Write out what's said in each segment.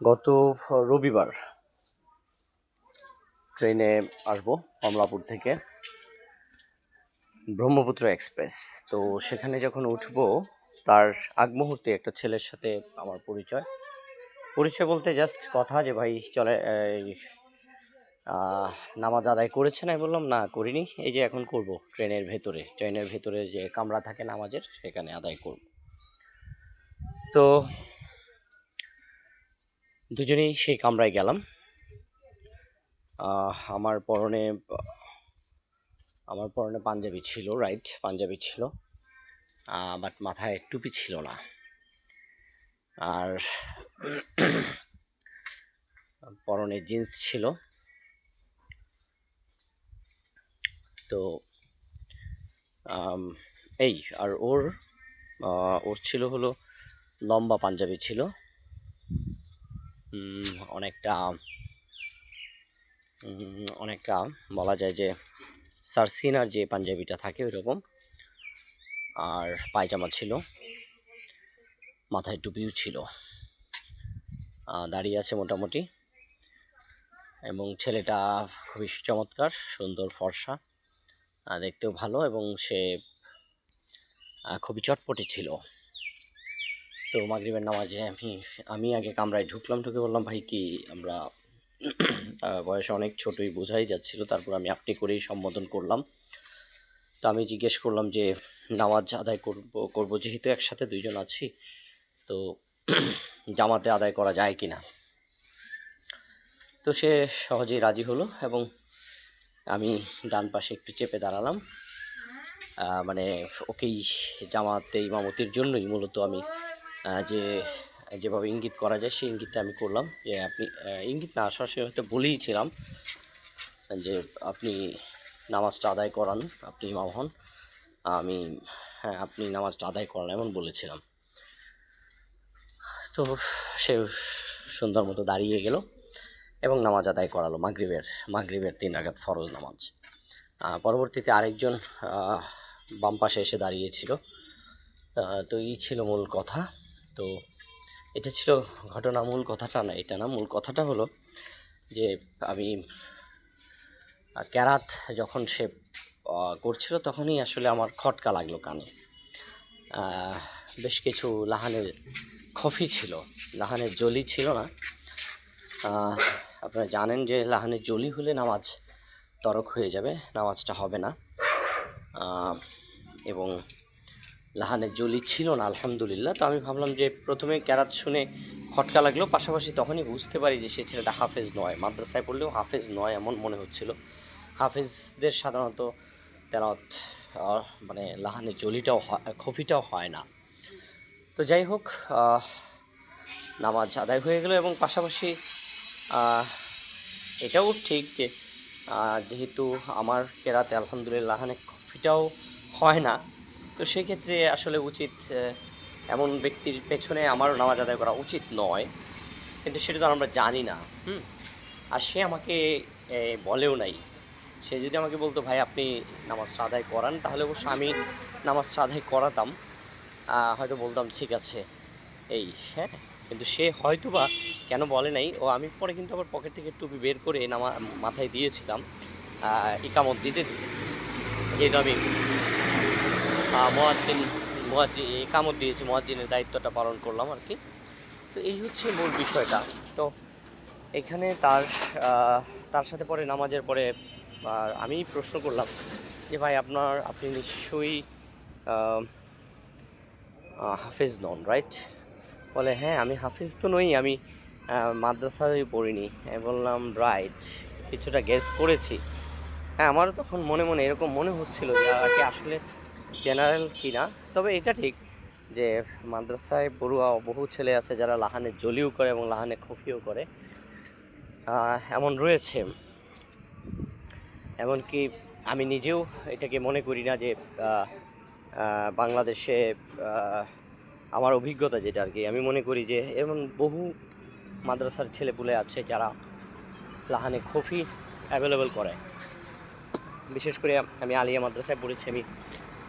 গত রবিবার ট্রেনে আসব কমলাপুর থেকে ব্রহ্মপুত্র এক্সপ্রেস। তো সেখানে যখন উঠবো, তার আগ মুহূর্তে একটা ছেলের সাথে আমার পরিচয়। পরিচয় বলতে জাস্ট কথা যে, ভাই, চলে নামাজ আদায় করেছেন আমি বললাম, না, করিনি। এই যে এখন করব ট্রেনের ভেতরে। ট্রেনের ভেতরে যে কামরা থাকে নামাজের, সেখানে আদায় করব। তো দুজনেই সেই কামরায় গেলাম। আমার পরনে আমার পরনে পাঞ্জাবি ছিল রাইট পাঞ্জাবি ছিল। বাট মাথায় টুপি ছিল না। আর পরনে জিন্স ছিল। তো এই, আর ওর ওর ছিল হলো লম্বা পাঞ্জাবি ছিল। অনেকটা অনেকটা বলা যায় যে সারসিনার যে পাঞ্জাবিটা থাকে ওই রকম আর পায়জামা ছিল। মাথায় টুপিও ছিল। দাঁড়িয়ে আছে মোটামুটি। এবং ছেলেটা খুবই চমৎকার, সুন্দর ফর্সা। দেখতেও ভালো এবং সে খুবই চটপটে ছিল। তো মাগরিবের নামাজে আমি আমি আগে কামরায় ঢুকলাম, ঢুকে বললাম, ভাই, কি আমরা বয়সে অনেক ছোটই, বোঝাই যাচ্ছিল। তারপর আমি আপনি করেই সম্বোধন করলাম। তো আমি জিজ্ঞেস করলাম যে, নামাজ আদায় করব করব যেহেতু একসাথে দুইজন আছি, তো জামাতে আদায় করা যায় কি না তো সে সহজেই রাজি হলো এবং আমি ডান পাশে একটু চেপে দাঁড়ালাম। মানে ওকেই জামাতে ইমামতির জন্যই মূলত আমি যে, যেভাবে ইঙ্গিত করা যায়, সেই ইঙ্গিতটা আমি করলাম যে, আপনি ইঙ্গিত না সরাসরি হয়তো বলেইছিলাম যে আপনি নামাজটা আদায় করান, আপনি ইমাম হন, আমি হ্যাঁ আপনি নামাজটা আদায় করান এমন বলেছিলাম। তো সে সুন্দর মতো দাঁড়িয়ে গেল এবং নামাজ আদায় করালো, মাগরিবের মাগরিবের তিন আঘাত ফরজ নামাজ। পরবর্তীতে আরেকজন বাম পাশে এসে দাঁড়িয়েছিল। তো এই ছিল মূল কথা। তো এটা ছিল ঘটনা, মূল কথাটা না, এটা না, মূল কথাটা হলো যে আমি ক্যারাত যখন সে করছিল তখনই আসলে আমার খটকা লাগল কানে। বেশ কিছু লাহানের খফি ছিল, লাহানের জলি ছিল না। আপনারা জানেন যে লাহানের জলি হলে নামাজ তরক হয়ে যাবে, নামাজটা হবে না। এবং লাহানের জলি ছিল না, আলহামদুলিল্লাহ। তো আমি ভাবলাম যে প্রথমে ক্যারাত শুনে খটকা লাগল, পাশাপাশি তখনই বুঝতে পারি যে সে ছেলেটা হাফেজ নয়। মাদ্রাসায় পড়লেও হাফেজ নয় এমন মনে হচ্ছিল। হাফেজদের সাধারণত তেরাত মানে লাহানের জলিটাও হয়, খফিটাও হয় না। তো যাই হোক নামাজ আদায় হয়ে গেল এবং পাশাপাশি এটাও ঠিক যে যেহেতু আমার কেরাতে আলহামদুলিল্লাহ লাহানে কফিটাও হয় না তো সেক্ষেত্রে আসলে উচিত এমন ব্যক্তির পেছনে আমারও নামাজ আদায় করা উচিত নয়। কিন্তু সেটা তো আমরা জানি না, হুম? আর সে আমাকে বলেও নাই। সে যদি আমাকে বলতো, ভাই, আপনি নামাজটা আদায় করান, তাহলে অবশ্য আমি নামাজটা আদায় করাতাম। হয়তো বলতাম, ঠিক আছে। এই হ্যাঁ কিন্তু সে হয়তো বা কেন বলে নাই। ও, আমি পরে কিন্তু আবার পকেট থেকে টুপি বের করে নামা, মাথায় দিয়েছিলাম। ইকামত দিতে দিতে। যেহেতু আমি মোয়াজ্জিন মোয়াজ্জি একামত দিয়েছি মোয়াজ্জিনের দায়িত্বটা পালন করলাম আর কি। তো এই হচ্ছে মূল বিষয়টা। তো এখানে তার তার সাথে পরে নামাজের পরে আমি প্রশ্ন করলাম যে, ভাই, আপনার, আপনি নিশ্চয়ই হাফেজ নন রাইট বলে হ্যাঁ আমি হাফিজ তো নই, আমি মাদ্রাসায় পড়িনি। বললাম রাইট কিছুটা গেস করেছি। হ্যাঁ আমারও তখন মনে মনে এরকম মনে হচ্ছিল যে, আর কি আসলে জেনারেল কি না তবে এটা ঠিক যে মাদ্রাসায় পড়ুয়া বহু ছেলে আছে যারা লাহানে জলিও করে এবং লাহানে খফিও করে। এমন রয়েছে। এমনকি আমি নিজেও এটাকে মনে করি না যে বাংলাদেশে আমার অভিজ্ঞতা যেটা আর কি। আমি মনে করি যে এমন বহু মাদ্রাসার ছেলেপুলে আছে যারা লাহানে খফি অ্যাভেলেবেল করে। বিশেষ করে আমি আলিয়া মাদ্রাসায় পড়েছি, আমি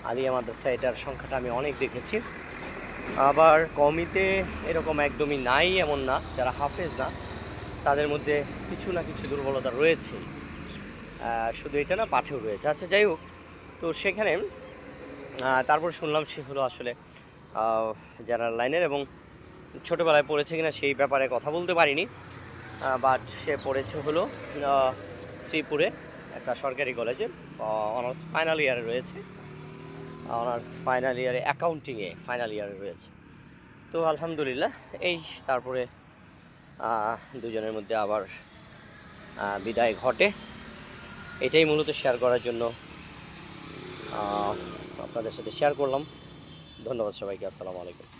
আলিয়া মাদ্রাসায় এটার সংখ্যাটা আমি অনেক দেখেছি। আবার কমিতে এরকম একদমই নাই, এমন না, যারা হাফেজ না, তাদের মধ্যে কিছু না কিছু দুর্বলতা রয়েছে। শুধু এটা না, পাঠেও রয়েছে। আচ্ছা যাই হোক, তো সেখানে তারপর শুনলাম সে হলো আসলে যারা লাইনের এবং ছোটোবেলায় পড়েছে কিনা সেই ব্যাপারে কথা বলতে পারিনি। বাট সে পড়েছে হলো শ্রীপুরে, একটা সরকারি কলেজে অনার্স ফাইনাল ইয়ারে রয়েছে। অনার্স ফাইনাল ইয়ারে অ্যাকাউন্টিংয়ে ফাইনাল ইয়ারে রয়েছে তো আলহামদুলিল্লাহ, এই তারপরে দুজনের মধ্যে আবার বিদায় ঘটে। এটাই মূলত শেয়ার করার জন্য আপনাদের সাথে শেয়ার করলাম। ধন্যবাদ সবাইকে, আসসালামু আলাইকুম।